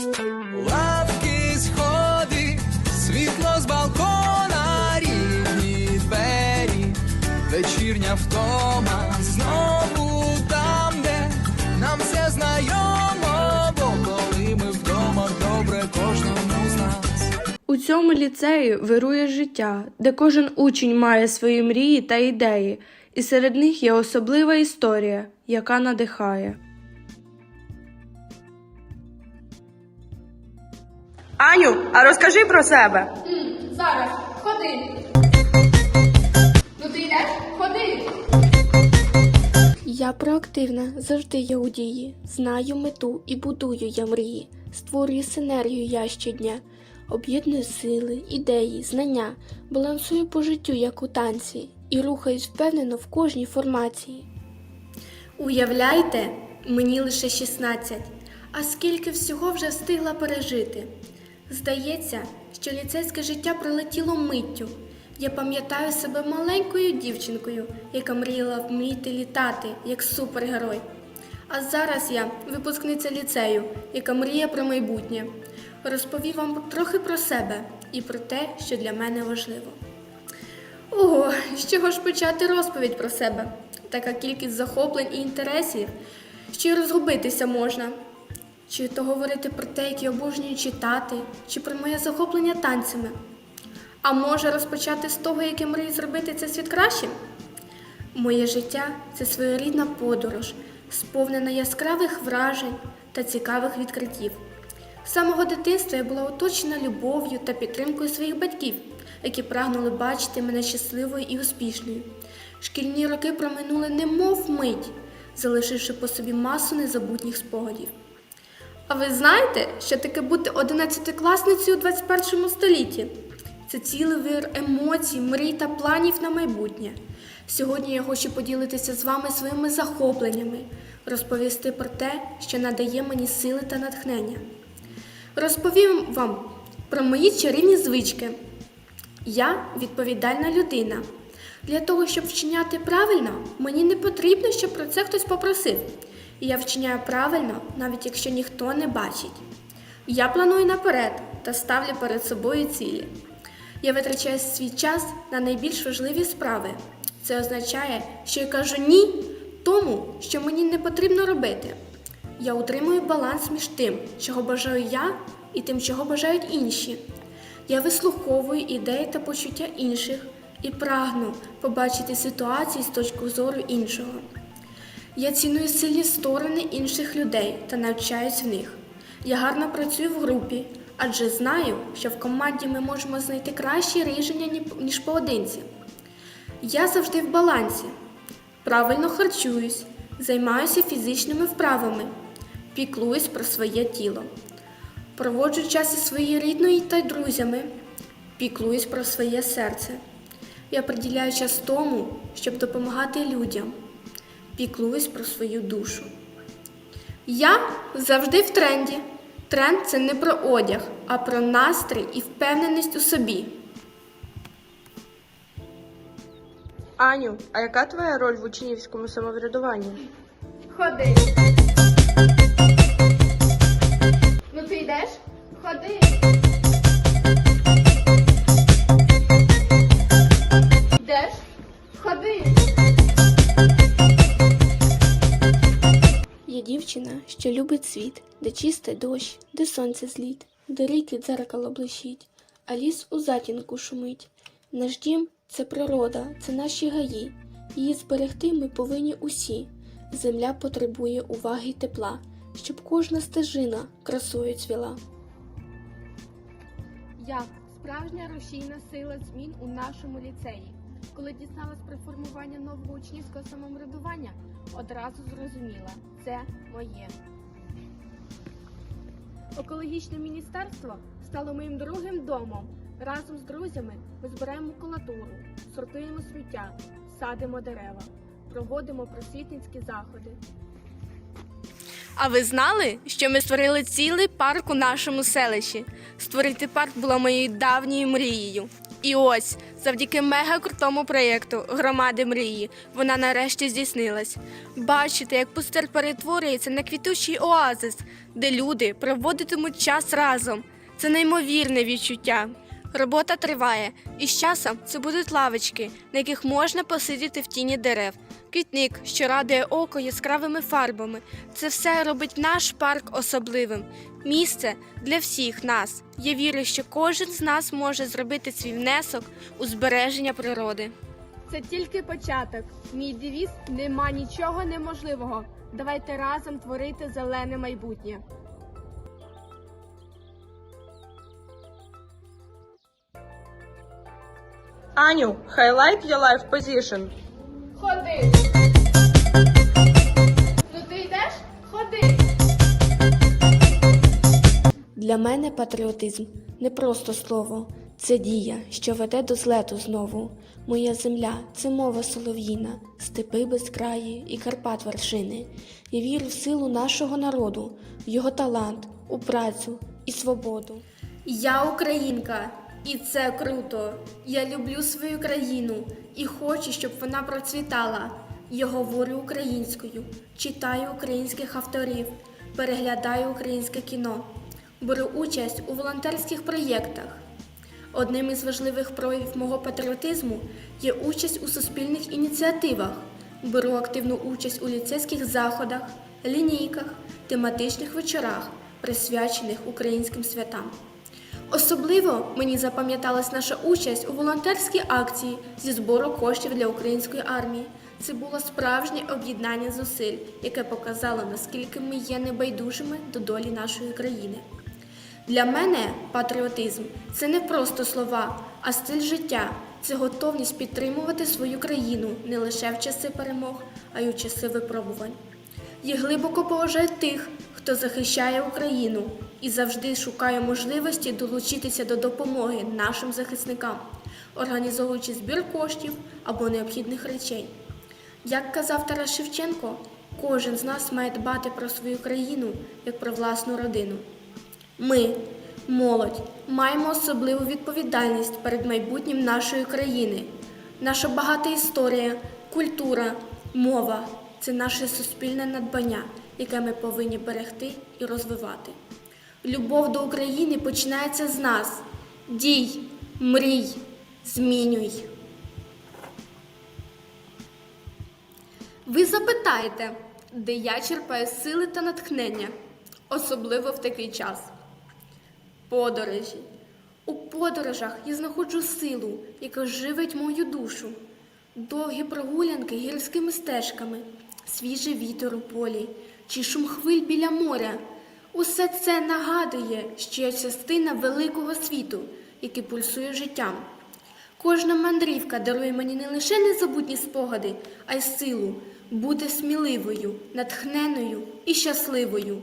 Лавки, сходи, світло з балкона, рідні двері, вечірня втома, знову там, де нам все знайомо, бо коли ми вдома, добре кожному з нас. У цьому ліцеї вирує життя, де кожен учень має свої мрії та ідеї, і серед них є особлива історія, яка надихає. Аню, а розкажи про себе. Зараз, ходи. Ну ти йдеш? Ходи. Я проактивна, завжди є у дії. Знаю мету і будую я мрії. Створюю синергію я щодня. Об'єдную сили, ідеї, знання, балансую по життю, як у танці, і рухаюсь впевнено в кожній формації. Уявляйте, мені лише 16, а скільки всього вже встигла пережити. Здається, що ліцейське життя пролетіло миттю. Я пам'ятаю себе маленькою дівчинкою, яка мріяла вміти літати як супергерой. А зараз я випускниця ліцею, яка мріє про майбутнє. Розповім вам трохи про себе і про те, що для мене важливо. Ого, з чого ж почати розповідь про себе? Така кількість захоплень і інтересів, що й розгубитися можна. Чи то говорити про те, як я обожнюю читати, чи про моє захоплення танцями. А може розпочати з того, як я мрію зробити цей світ кращим? Моє життя це своєрідна подорож, сповнена яскравих вражень та цікавих відкриттів. З самого дитинства я була оточена любов'ю та підтримкою своїх батьків, які прагнули бачити мене щасливою і успішною. Шкільні роки проминули немов мить, залишивши по собі масу незабутніх спогадів. А ви знаєте, що таке бути одинадцятикласницею у 21 столітті? Це цілий вир емоцій, мрій та планів на майбутнє. Сьогодні я хочу поділитися з вами своїми захопленнями, розповісти про те, що надає мені сили та натхнення. Розповім вам про мої чарівні звички. Я відповідальна людина. Для того, щоб вчиняти правильно, мені не потрібно, щоб про це хтось попросив. І я вчиняю правильно, навіть якщо ніхто не бачить. Я планую наперед та ставлю перед собою цілі. Я витрачаю свій час на найбільш важливі справи. Це означає, що я кажу ні тому, що мені не потрібно робити. Я утримую баланс між тим, чого бажаю я, і тим, чого бажають інші. Я вислуховую ідеї та почуття інших і прагну побачити ситуації з точки зору іншого. Я ціную сильні сторони інших людей та навчаюсь в них. Я гарно працюю в групі, адже знаю, що в команді ми можемо знайти кращі рішення, ніж поодинці. Я завжди в балансі. Правильно харчуюсь, займаюся фізичними вправами, піклуюсь про своє тіло. Проводжу час із своєю рідною та друзями, піклуюсь про своє серце. Я приділяю час тому, щоб допомагати людям, піклуюсь про свою душу. Я завжди в тренді. Тренд це не про одяг, а про настрій і впевненість у собі. Аню, а яка твоя роль в учнівському самоврядуванні? Ходи. Дівчина, що любить світ, де чистий дощ, де сонце зліт, де ріки дзеркало блищить, а ліс у затінку шумить. Наш дім це природа, це наші гаї. Її зберегти ми повинні усі. Земля потребує уваги й тепла, щоб кожна стежина красою цвіла. Я справжня рушійна сила змін у нашому ліцеї. Коли дізналась про формування нового учнівського самоврядування, одразу зрозуміла це моє. Екологічне міністерство стало моїм другим домом. Разом з друзями ми збираємо макулатуру, сортуємо сміття, садимо дерева, проводимо просвітницькі заходи. А ви знали, що ми створили цілий парк у нашому селищі? Створити парк було моєю давньою мрією. І ось, завдяки мега-крутому проєкту Громади мрії, вона нарешті здійснилась. Бачите, як пустир перетворюється на квітучий оазис, де люди проводитимуть час разом. Це неймовірне відчуття. Робота триває, і з часом це будуть лавочки, на яких можна посидіти в тіні дерев. Квітник, що радує око яскравими фарбами. Це все робить наш парк особливим. Місце для всіх нас. Я вірю, що кожен з нас може зробити свій внесок у збереження природи. Це тільки початок. Мій девіз нема нічого неможливого. Давайте разом творити зелене майбутнє. Аню, highlight your life position. Ходи. Ну ти йдеш? Ходи. Для мене патріотизм не просто слово, це дія, що веде до злету знову. Моя земля це мова солов'їна, степи безкраї і Карпат вершини. Я вірю в силу нашого народу, в його талант, у працю і свободу. Я українка, і це круто. Я люблю свою країну і хочу, щоб вона процвітала. Я говорю українською, читаю українських авторів, переглядаю українське кіно, беру участь у волонтерських проєктах. Одним із важливих проявів мого патріотизму є участь у суспільних ініціативах. Беру активну участь у ліцейських заходах, лінійках, тематичних вечорах, присвячених українським святам. Особливо мені запам'яталась наша участь у волонтерській акції зі збору коштів для української армії. Це було справжнє об'єднання зусиль, яке показало, наскільки ми є небайдужими до долі нашої країни. Для мене патріотизм це не просто слова, а стиль життя. Це готовність підтримувати свою країну не лише в часи перемог, а й у часи випробувань. Я глибоко поважаю тих, хто захищає Україну і завжди шукає можливості долучитися до допомоги нашим захисникам, організовуючи збір коштів або необхідних речей. Як казав Тарас Шевченко, кожен з нас має дбати про свою країну як про власну родину. Ми, молодь, маємо особливу відповідальність перед майбутнім нашої країни. Наша багата історія, культура, мова це наше суспільне надбання, яке ми повинні берегти і розвивати. Любов до України починається з нас. Дій, мрій, змінюй. Ви запитаєте, де я черпаю сили та натхнення, особливо в такий час. Подорожі. У подорожах я знаходжу силу, яка живить мою душу. Довгі прогулянки гірськими стежками, свіжий вітер у полі чи шум хвиль біля моря. Усе це нагадує, що я частина великого світу, який пульсує життям. Кожна мандрівка дарує мені не лише незабутні спогади, а й силу бути сміливою, натхненою і щасливою.